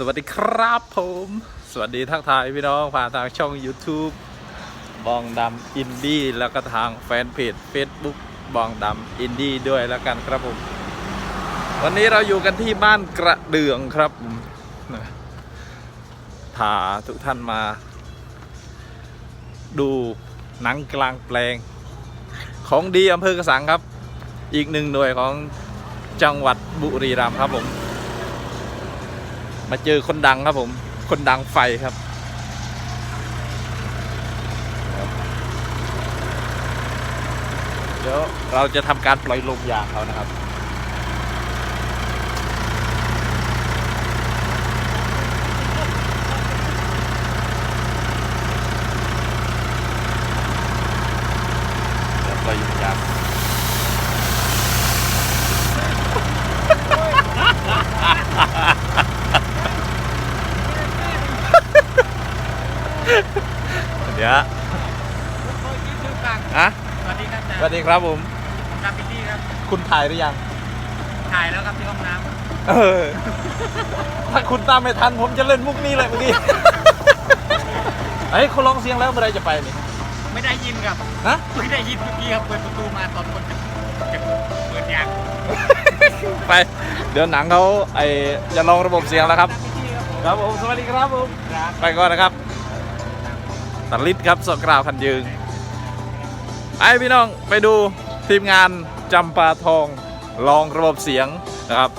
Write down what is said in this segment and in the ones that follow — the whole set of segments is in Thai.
สวัสดีครับผม สวัสดีทักทายพี่น้องผ่านทางช่อง YouTube บองดำอินดี้แล้วก็ทางแฟนเพจ Facebook บองดำอินดี้ด้วยแล้วกันครับผม วันนี้เราอยู่กันที่บ้านกระเดืองครับผมพาทุกท่านมา ดูหนังกลางแปลง ของดีอำเภอกระสังครับ อีกหนึ่งหน่วยของจังหวัดบุรีรัมย์ครับผม มาเจอคนดังครับผม คนดังไฟครับ เดี๋ยวเราจะทำการปล่อยลมยางเขานะครับ เดี๋ยวปล่อยลมยาง เดี๋ยวอะสวัสดีครับสวัสดีครับผมผมรับพิธีครับคุณถ่ายหรือยัง ถ่ายแล้วครับที่ห้องน้เออ ถ้าคุณตามไม่ทันผมจะเล่นมุกนี้เลยเมื่อกี้ เฮ้ยเขาร้องเสียงแล้วเมื่อไรจะไปนี่ำไม่ได้ยินครับฮะ ไม่ได้ยินเมื่อกี้ครับเปิดประตูมาตอนคนจะจะเปิดยางไป เดี๋ยวหนังเขาไอจะลองระบบเสียงแล้วครับพิธีครับผมครับผม สวัสดีครับผมครับไปก่อนนะครับ ตลิศครับสกราวคันยืงไอพี่น้องไปดูทีมงานจำปาทองลองระบบเสียงนะครับ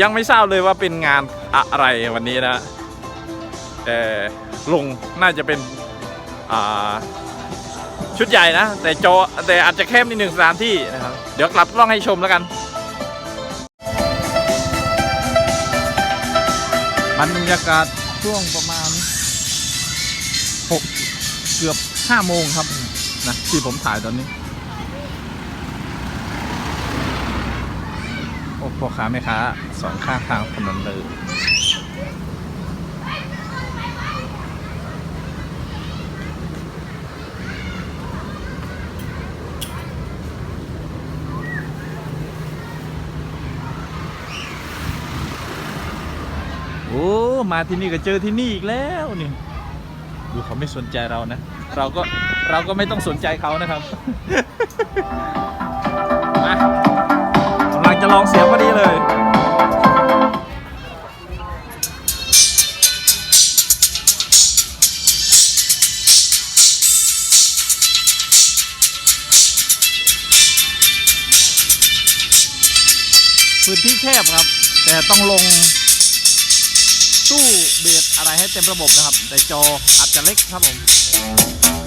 ยังไม่ทราบเลยว่าเป็นงานอะไรวันนี้นะแต่ลุงน่าจะเป็นชุดใหญ่นะ แต่จอแต่อาจจะแคบนิดหนึ่งสถานที่นะครับ เดี๋ยวกลับกล้องให้ชมแล้วกัน บรรยากาศช่วงประมาณ 6 เกือบ 5 โมงครับนะที่ผมถ่ายตอนนี้ โอ้พ่อค้าแม่ค้าสองข้างทางถนนเลยโอ้ มาที่นี่ก็เจอที่นี่อีกแล้วนี่ ดูเขาไม่สนใจเรานะ เราก็เราก็ไม่ต้องสนใจเขานะครับมากำลังจะลองเสียงพอดีเลยพื้นที่แคบครับ แต่ต้องลง ตู้เบสอะไรให้เต็มระบบนะครับ แต่จออาจจะเล็กครับผม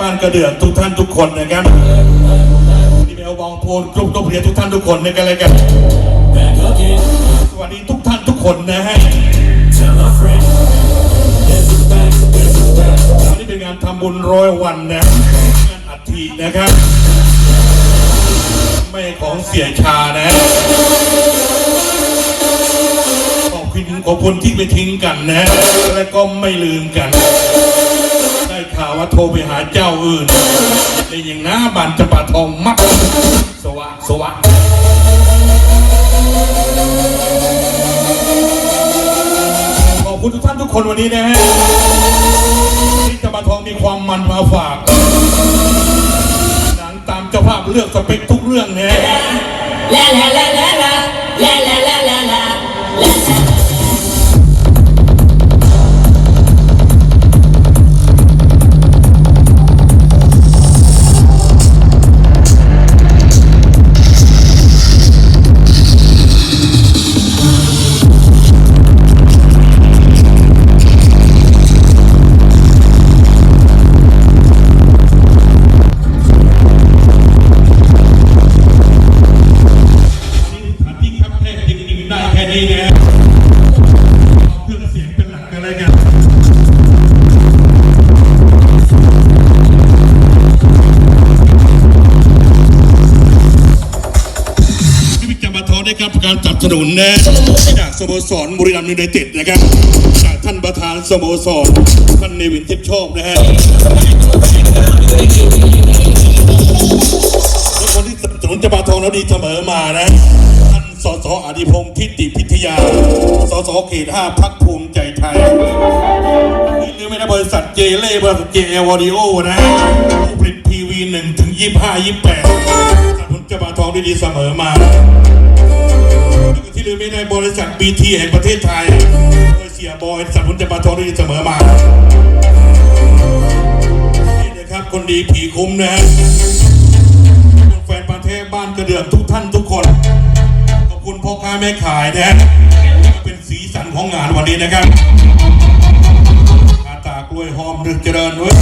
บ้านกระเดือกทุกท่านทุกคนนะครับที่เบลบองโพนกรุ๊ปตัวเรียนทุกท่านทุกคนในกันเลยกันสวัสดีทุกท่านทุกคนนะฮะอันนี้เป็นงานทำบุญร้อยวันนะงานอัฐินะครับไม่ของเสียชานะขอบคุณขอบคุณที่ไม่ทิ้งกันนะ และก็ไม่ลืมกัน ว่าโทรไปหาเจ้าอื่นแต่อย่างน้าบานจะปาทองมักสวะสวะขอบคุณทุกท่านทุกคนวันนี้นะฮะที่จะมาทองมีความมันมาฝากหนังตามเจ้าภาพเลือกสเปคทุกเรื่องนะ La la la la la la ๆได้แค่นี้นะเครื่องเสียงเป็นหลักกันเลยกันที่จารณาทอได้ครับการสนับสนุนนะจากสโมสรบุรีรัมย์ยูไนเต็ดนะครับจากท่านประธานสโมสรท่านเนวินทิพย์โชคนะฮะคนที่สนับสนุนจะมาทองแล้วดีเสมอมานะ สสอดิพงศ์ทิติพิทยา สสเขตห้าพักภูมิใจไทยนี่ลืมไม่ได้บริษัทเจเล่บริษัทเจเอวอดิโอนะผู้ผลิตทีวีหนึ่งถึงยี่ห้ายี่แปดสนับสนุนจะมาทองด้ดีเสมอมาที่ลืมไม่ได้บริษัทบีทีแห่งประเทศไทยโดยเสียบอยสนับสนุนจะมาทองด้ดีเสมอมานี่นะครับคนดีผีคุ้มนะฮะแฟนประเทศบ้านกระเดื่อกทุกท่านทุกคน พ่อค้าแม่ขายนะฮะที่เป็นสีสันของงานวันนี้นะครับอาตากล้วยหอมดึกเจริญเว้ย